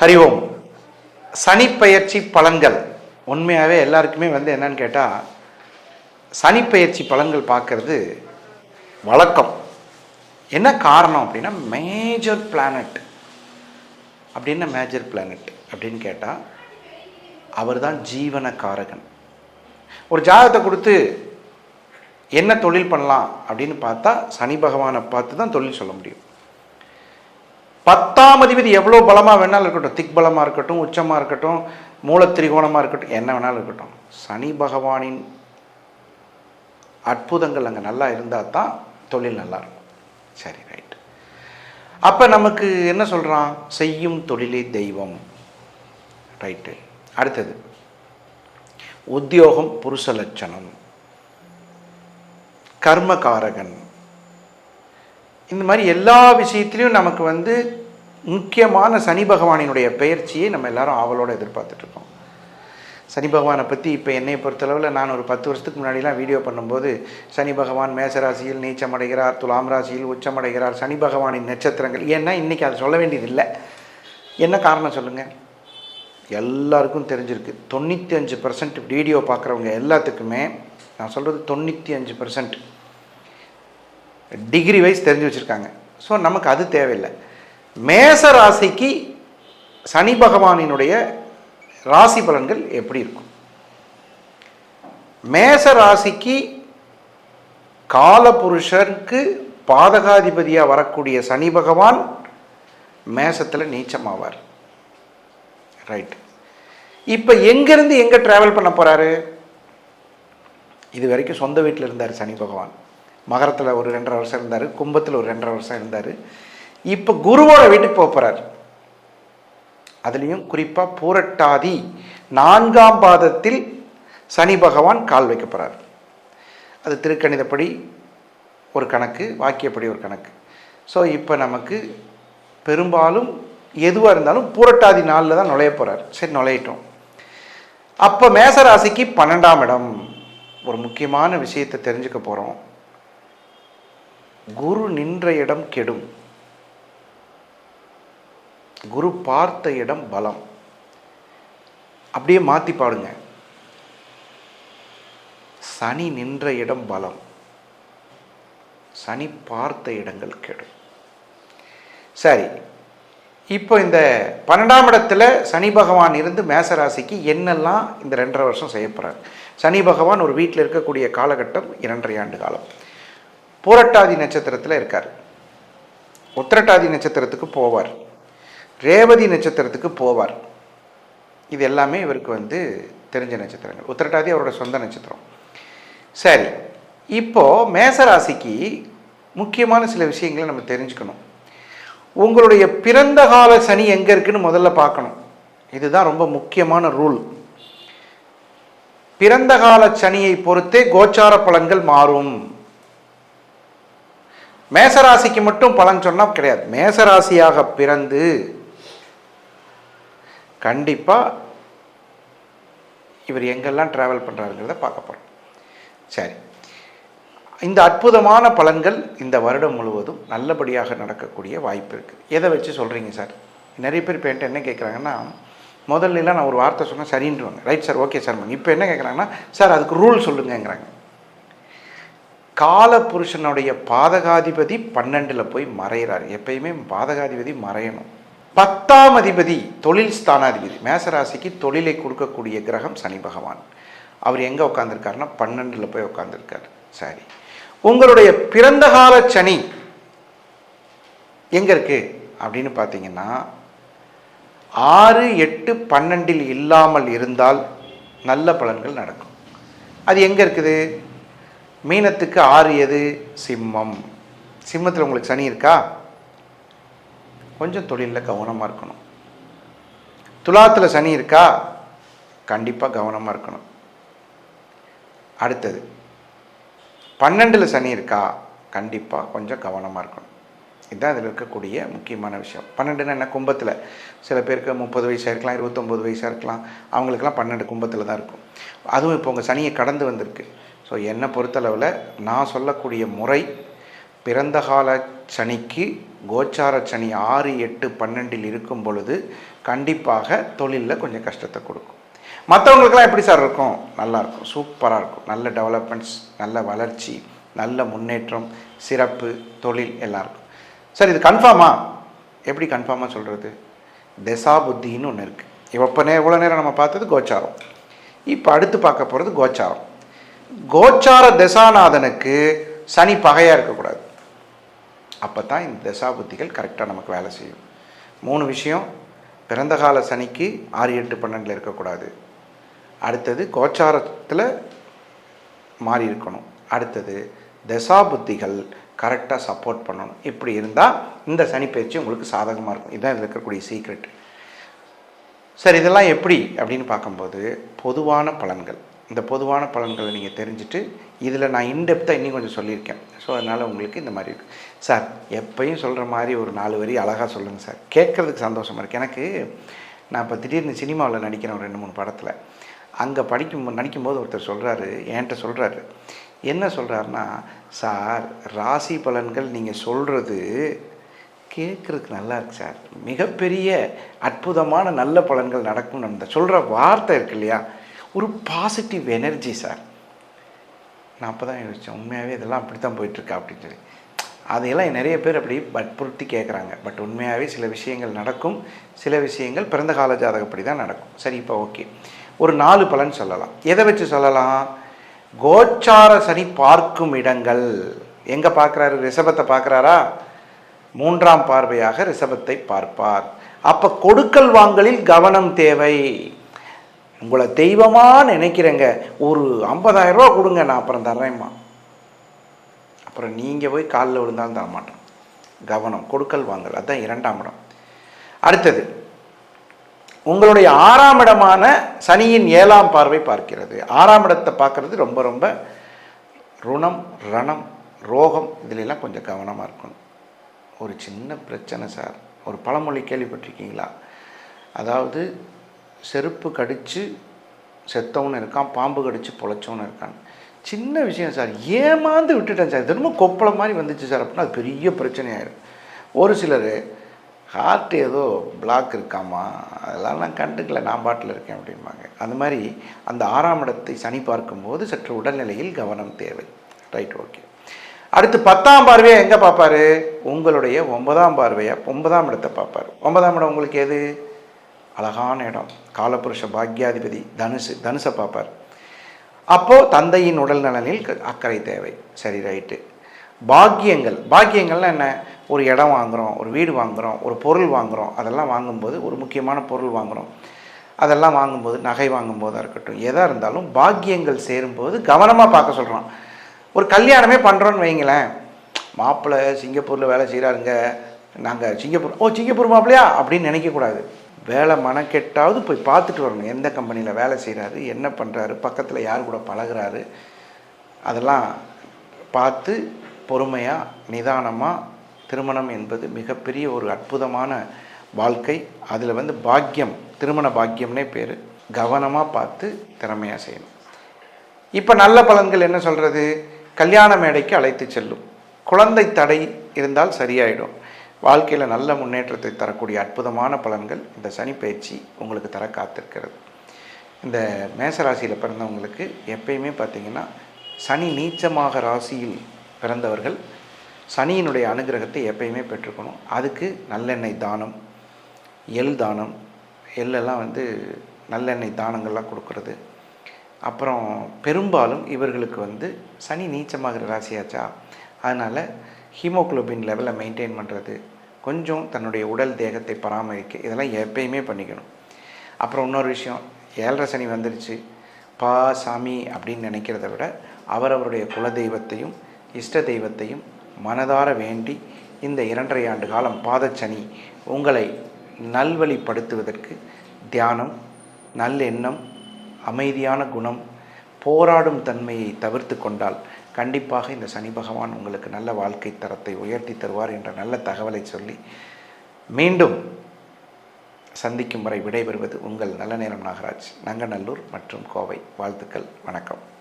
ஹரி ஓம். சனிப்பயிற்சி பலன்கள். உண்மையாகவே எல்லாருக்குமே வந்து என்னன்னு கேட்டால் சனிப்பயிற்சி பலன்கள் பார்க்கறது வழக்கம். என்ன காரணம் அப்படின்னா மேஜர் பிளானட் அப்படின்னா மேஜர் பிளானட் அப்படின்னு கேட்டால் அவர் தான் ஜீவனக்காரகன். ஒரு ஜாதகத்தை கொடுத்து என்ன தொழில் பண்ணலாம் அப்படின்னு பார்த்தா சனி பகவானை பார்த்து தான் தொழில் சொல்ல முடியும். பத்தாம் அதிபதி எவ்வளோ பலமாக வேணாலும் இருக்கட்டும். திக் பலமாக இருக்கட்டும் உச்சமாக இருக்கட்டும் மூலத்திரிகோணமாக இருக்கட்டும் என்ன வேணாலும் இருக்கட்டும். சனி பகவானின் அற்புதங்கள் அங்கே நல்லா இருந்தால் தான் தொழில் நல்லா இருக்கும். சரி ரைட் அப்போ நமக்கு என்ன சொல்கிறான் செய்யும் தொழிலே தெய்வம். ரைட்டு அடுத்தது உத்தியோகம் புருஷ லட்சணம். கர்மகாரகன் இந்த மாதிரி எல்லா விஷயத்திலையும் நமக்கு வந்து முக்கியமான சனி பகவானினுடைய பெயர்ச்சியை நம்ம எல்லாரும் ஆவலோடு எதிர்பார்த்துட்ருக்கோம் சனி பகவானை பற்றி இப்போ என்னை பொறுத்தளவில் நான் ஒரு பத்து வருஷத்துக்கு முன்னாடிலாம் வீடியோ பண்ணும்போது சனி பகவான் மேசராசியில் நீச்சமடைகிறார் துலாம் ராசியில் உச்சமடைகிறார் சனி பகவானின் நட்சத்திரங்கள். ஏன்னா இன்றைக்கி அதை சொல்ல வேண்டியதில்லை. என்ன காரணம் சொல்லுங்கள் எல்லாருக்கும் தெரிஞ்சிருக்கு. தொண்ணூற்றி அஞ்சு பர்சன்ட் வீடியோ பார்க்குறவங்க எல்லாத்துக்குமே நான் சொல்கிறது தொண்ணூற்றி அஞ்சு பர்சன்ட் டிகிரி வைஸ் தெரிஞ்சு வச்சுருக்காங்க. ஸோ நமக்கு அது தேவையில்லை. மேச ராசிக்கு சனி பகவானினுடைய ராசி பலன்கள் எப்படி இருக்கும்? மேச ராசிக்கு காலபுருஷருக்கு பாதகாதிபதியாக வரக்கூடிய சனி பகவான் மேசத்தில் நீச்சமாவார். ரைட் இப்போ எங்கேருந்து எங்கே ட்ராவல் பண்ண போகிறாரு இது வரைக்கும் சொந்த வீட்டில் இருந்தார் சனி பகவான். மகரத்தில் ஒரு ரெண்டரை வருஷம் இருந்தார் கும்பத்தில் ஒரு ரெண்டரை வருஷம் இருந்தார். இப்போ குருவோட வீட்டுக்கு போக போகிறார் அதுலேயும் குறிப்பாக பூரட்டாதி நான்காம் பாதத்தில் சனி பகவான் கால் வைக்க போகிறார் அது திருக்கணிதப்படி ஒரு கணக்கு வாக்கியப்படி ஒரு கணக்கு. ஸோ இப்போ நமக்கு பெரும்பாலும் எதுவாக இருந்தாலும் பூரட்டாதி நாளில் தான் நுழைய போகிறார் சரி நுழையிட்டோம். அப்போ மேசராசிக்கு பன்னெண்டாம் இடம். ஒரு முக்கியமான விஷயத்தை தெரிஞ்சுக்க போகிறோம் குரு நின்ற இடம் கெடும். குரு பார்த்த இடம் பலம். அப்படியே மாற்றி பாடுங்க. சனி நின்ற இடம் பலம். சனி பார்த்த இடங்கள் கெடும். சரி இப்போ இந்த பன்னெண்டாம் இடத்துல சனி பகவான் இருந்து மேசராசிக்கு என்னெல்லாம் இந்த ரெண்டரை வருஷம் செய்ய போகிறார் சனி பகவான் ஒரு வீட்டில் இருக்கக்கூடிய காலகட்டம் இரண்டரை ஆண்டு காலம். பூரட்டாதி நட்சத்திரத்தில் இருக்கார். உத்திரட்டாதி நட்சத்திரத்துக்கு போவார். ரேவதி நட்சத்திரத்துக்கு போவார். இது எல்லாமே இவருக்கு வந்து தெரிஞ்ச நட்சத்திரங்கள். உத்திரட்டாதி அவரோட சொந்த நட்சத்திரம். சரி இப்போது மேசராசிக்கு முக்கியமான சில விஷயங்களை நம்ம தெரிஞ்சுக்கணும். உங்களுடைய பிறந்த கால சனி எங்கே இருக்குன்னு முதல்ல பார்க்கணும். இதுதான் ரொம்ப முக்கியமான ரூல் பிறந்த கால சனியை பொறுத்தே கோச்சார பலன்கள் மாறும். மேசராசிக்கு மட்டும் பலன் சொன்னால் கிடையாது. மேசராசியாக பிறந்து கண்டிப்பாக இவர் எங்கெல்லாம் ட்ராவல் பண்ணுறாருங்கிறத பார்க்க போகிறோம் சரி. இந்த அற்புதமான பலன்கள் இந்த வருடம் முழுவதும் நல்லபடியாக நடக்கக்கூடிய வாய்ப்பு இருக்குது எதை வச்சு சொல்கிறீங்க சார்? நிறைய பேர் இப்போ என்ன கேட்குறாங்கன்னா முதல்லலாம் நான் ஒரு வார்த்தை சொன்னால் சரின்றுவாங்க. ரைட் சார் ஓகே சார் இப்போ என்ன கேட்குறாங்கன்னா சார் அதுக்கு ரூல் சொல்லுங்கங்கிறாங்க. கால புருஷனுடைய பாதகாதிபதி பன்னெண்டில் போய் மறைகிறார் எப்பயுமே பாதகாதிபதி மறையணும். பத்தாம் அதிபதி தொழில் ஸ்தானாதிபதி. மேசராசிக்கு தொழிலை கொடுக்கக்கூடிய கிரகம் சனி பகவான். அவர் எங்கே உட்காந்துருக்காருன்னா பன்னெண்டில் போய் உட்காந்துருக்கார் சரி. உங்களுடைய பிறந்த கால சனி எங்கே இருக்குது அப்படின்னு பார்த்தீங்கன்னா ஆறு எட்டு பன்னெண்டில் இல்லாமல் இருந்தால் நல்ல பலன்கள் நடக்கும். அது எங்கே இருக்குது? மீனத்துக்கு ஆறு எது? சிம்மம். சிம்மத்தில் உங்களுக்கு சனி இருக்கா? கொஞ்சம் தொழிலில் கவனமாக இருக்கணும். துலாத்தில் சனி இருக்கா? கண்டிப்பாக கவனமாக இருக்கணும். அடுத்தது பன்னெண்டில் சனி இருக்கா? கண்டிப்பாக கொஞ்சம் கவனமாக இருக்கணும். இதுதான் இதில் இருக்கக்கூடிய முக்கியமான விஷயம். பன்னெண்டுன்னா என்ன? கும்பத்தில். சில பேருக்கு முப்பது வயசாக இருக்கலாம் இருபத்தொம்போது வயசாக இருக்கலாம். அவங்களுக்கெல்லாம் பன்னெண்டு கும்பத்தில் தான் இருக்கும். அதுவும் இப்போ உங்கள் சனியை கடந்து வந்திருக்கு. ஸோ என்னை பொறுத்தளவில் நான் சொல்லக்கூடிய முறை பிறந்த கால சனிக்கு கோச்சார சனி ஆறு எட்டு பன்னெண்டில் இருக்கும் பொழுது கண்டிப்பாக தொழிலில் கொஞ்சம் கஷ்டத்தை கொடுக்கும். மற்றவங்களுக்கெல்லாம் எப்படி சார் இருக்கும்? நல்லாயிருக்கும். சூப்பராக இருக்கும். நல்ல டெவலப்மெண்ட்ஸ் நல்ல வளர்ச்சி நல்ல முன்னேற்றம் சிறப்பு தொழில் எல்லாம் இருக்கும் சார் இது கன்ஃபார்மா எப்படி கன்ஃபார்மாக சொல்கிறது தசா புத்தின்னு ஒன்று இருக்குது இப்போ நேரம் இவ்வளோ நேரம் நம்ம பார்த்தது கோச்சாரம். இப்போ அடுத்து பார்க்க போகிறது கோச்சாரம். கோச்சார தசாநாதனுக்கு சனி பகையாக இருக்கக்கூடாது. அப்போ தான் இந்த தசா புத்திகள் கரெக்டாக நமக்கு வேலை செய்யும். மூணு விஷயம் பிறந்த கால சனிக்கு ஆறு எட்டு பன்னெண்டில் இருக்கக்கூடாது. அடுத்தது கோச்சாரத்தில் மாறி இருக்கணும். அடுத்தது தசா புத்திகள் கரெக்டாக சப்போர்ட் பண்ணணும். இப்படி இருந்தால் இந்த சனி பயிற்சி உங்களுக்கு சாதகமாக இருக்கும். இதுதான் இதில் இருக்கக்கூடிய சீக்ரெட் சரி இதெல்லாம் எப்படி அப்படின்னு பார்க்கும்போது பொதுவான பலன்கள். இந்த பொதுவான பலன்களை நீங்கள் தெரிஞ்சுட்டு இதில் நான் இன்டெப்த்தாக இன்னும் கொஞ்சம் சொல்லியிருக்கேன். ஸோ அதனால் உங்களுக்கு இந்த மாதிரி இருக்குது சார் எப்பயும் சொல்கிற மாதிரி ஒரு நாலு வரி அழகாக சொல்லுங்கள் சார் கேட்குறதுக்கு சந்தோஷமாக இருக்குது எனக்கு நான் இப்போ திடீர்னு சினிமாவில் நடிக்கிறேன் ஒரு ரெண்டு மூணு படத்தில். அங்கே படிக்கும் நடிக்கும் போது ஒருத்தர் சொல்கிறாரு என்கிட்ட சொல்கிறாரு என்ன சொல்கிறாருன்னா சார் ராசி பலன்கள் நீங்கள் சொல்கிறது கேட்குறதுக்கு நல்லா இருக்கு சார் மிகப்பெரிய அற்புதமான நல்ல பலன்கள் நடக்கும் அந்த சொல்கிற வார்த்தை இருக்கு இல்லையா? ஒரு பாசிட்டிவ் எனர்ஜி சார் நான் அப்போ தான் யோசித்தேன் உண்மையாகவே இதெல்லாம் அப்படி தான் போயிட்டுருக்கா அப்படின்னு சொல்லி. அதையெல்லாம் நிறைய பேர் அப்படி வற்புறுத்தி கேட்குறாங்க பட் உண்மையாகவே சில விஷயங்கள் நடக்கும். சில விஷயங்கள் பிறந்த கால ஜாதகப்படி தான் நடக்கும். சரி இப்போ ஓகே ஒரு நாலு பலன் சொல்லலாம். எதை வச்சு சொல்லலாம்? கோச்சார சனி பார்க்கும் இடங்கள். எங்கே பார்க்குறாரு? ரிஷபத்தை பார்க்குறாரா? மூன்றாம் பார்வையாக ரிஷபத்தை பார்ப்பார். அப்போ கொடுக்கல் வாங்கலில் கவனம் தேவை. உங்களை தெய்வமாக நினைக்கிறேங்க. ஒரு ஐம்பதாயிரம் ரூபா கொடுங்க நான் அப்புறம் தர்றேம்மா. அப்புறம் நீங்கள் போய் காலில் விழுந்தாலும் தர மாட்டோம் கவனம் கொடுக்கல் வாங்கல் அதுதான் இரண்டாம் இடம். அடுத்தது உங்களுடைய ஆறாம் இடமான சனியின் ஏழாம் பார்வை பார்க்கிறது. ஆறாம் இடத்தை பார்க்கறது ரொம்ப ரொம்ப ருணம் ரணம் ரோகம் இதிலெல்லாம் கொஞ்சம் கவனமாக இருக்கணும். ஒரு சின்ன பிரச்சனை சார். ஒரு பழமொழி கேள்விப்பட்டிருக்கீங்களா? அதாவது செருப்பு கடித்து செத்தவனு இருக்கான் பாம்பு கடித்து பொழைச்சவனு இருக்கான். சின்ன விஷயம் சார் ஏமாந்து விட்டுட்டேன் சார். திரும்ப கொப்பளம் மாதிரி வந்துச்சு சார் அப்படின்னா அது பெரிய பிரச்சனையாயிரும். ஒரு சிலர் ஹார்ட் ஏதோ பிளாக் இருக்காமா? அதெல்லாம் நான் கண்டுக்கல நான் பாட்டில் இருக்கேன் அப்படிம்பாங்க. அந்த மாதிரி அந்த ஆறாம் இடத்தை சனி பார்க்கும்போது சற்று உடல்நிலையில் கவனம் தேவை. ரைட் ஓகே அடுத்து பத்தாம் பார்வையை எங்கே பார்ப்பாரு? உங்களுடைய ஒன்பதாம் பார்வையை ஒன்பதாம் இடத்தை பார்ப்பார். ஒன்பதாம் இடம் உங்களுக்கு எது? அழகான இடம். காலபுருஷ பாக்யாதிபதி தனுசு தனுசை பார்ப்பார். அப்போது தந்தையின் உடல் நலனில் அக்கறை தேவை. சரி ரைட்டு. பாக்கியங்கள். பாக்கியங்கள்லாம் என்ன? ஒரு இடம் வாங்குகிறோம் ஒரு வீடு வாங்குகிறோம் ஒரு பொருள் வாங்குகிறோம் அதெல்லாம் வாங்கும்போது ஒரு முக்கியமான பொருள் வாங்குகிறோம் அதெல்லாம் வாங்கும்போது நகை வாங்கும்போதாக இருக்கட்டும் எதாக இருந்தாலும் பாக்கியங்கள் சேரும்போது கவனமாக பார்க்க சொல்கிறோம் ஒரு கல்யாணமே பண்ணுறோன்னு வைங்களேன். மாப்பிள்ளை சிங்கப்பூரில் வேலை செய்கிறாருங்க நாங்கள் சிங்கப்பூர் ஓ சிங்கப்பூர் மாப்பிள்ளையா? அப்படின்னு நினைக்கக்கூடாது வேலை மனக்கெட்டாவது போய் பார்த்துட்டு வரணும். எந்த கம்பெனியில் வேலை செய்கிறாரு என்ன பண்ணுறாரு பக்கத்தில் யார் கூட பழகுறாரு அதெல்லாம் பார்த்து பொறுமையாக நிதானமாக திருமணம் என்பது மிகப்பெரிய ஒரு அற்புதமான வாழ்க்கை. அதில் வந்து பாக்கியம் திருமண பாக்கியம்னே பேர். கவனமாக பார்த்து திறமையாக செய்யணும். இப்போ நல்ல பலன்கள் என்ன சொல்கிறது கல்யாண மேடைக்கு அழைத்து செல்லும். குழந்தை தடை இருந்தால் சரியாயிடும். வாழ்க்கையில் நல்ல முன்னேற்றத்தை தரக்கூடிய அற்புதமான பலன்கள் இந்த சனி பயிற்சி உங்களுக்கு தர காத்திருக்கிறது. இந்த மேசராசியில் பிறந்தவங்களுக்கு எப்பயுமே பார்த்திங்கன்னா சனி நீச்சமாக ராசியில் பிறந்தவர்கள் சனியினுடைய அனுகிரகத்தை எப்பயுமே பெற்றுக்கணும். அதுக்கு நல்லெண்ணெய் தானம் எள் தானம் எள்ளெல்லாம் வந்து நல்லெண்ணெய் தானங்கள்லாம் கொடுக்கறது. அப்புறம் பெரும்பாலும் இவர்களுக்கு வந்து சனி நீச்சமாகிற ராசியாச்சா? அதனால் ஹீமோக்ளோபின் லெவலை மெயின்டைன் பண்ணுறது கொஞ்சம் தன்னுடைய உடல் தேகத்தை பராமரிக்க இதெல்லாம் எப்பயுமே பண்ணிக்கணும். அப்புறம் இன்னொரு விஷயம் ஏழரை சனி வந்துருச்சு பா சாமி அப்படின்னு நினைக்கிறத விட அவரவருடைய குல தெய்வத்தையும் இஷ்ட தெய்வத்தையும் மனதார வேண்டி இந்த இரண்டரை ஆண்டு காலம் பாதச்சனி உங்களை நல்வழிப்படுத்துவதற்கு தியானம் நல்லெண்ணம் அமைதியான குணம் போராடும் தன்மையை தவிர்த்து கொண்டால் கண்டிப்பாக இந்த சனி பகவான் உங்களுக்கு நல்ல வாழ்க்கை தரத்தை உயர்த்தி தருவார் என்ற நல்ல தகவலை சொல்லி மீண்டும் சந்திக்கும் வரை விடைபெறுவது உங்கள் நல்ல நேரம் நாகராஜ் நங்கநல்லூர் மற்றும் கோவை. வாழ்த்துக்கள் வணக்கம்.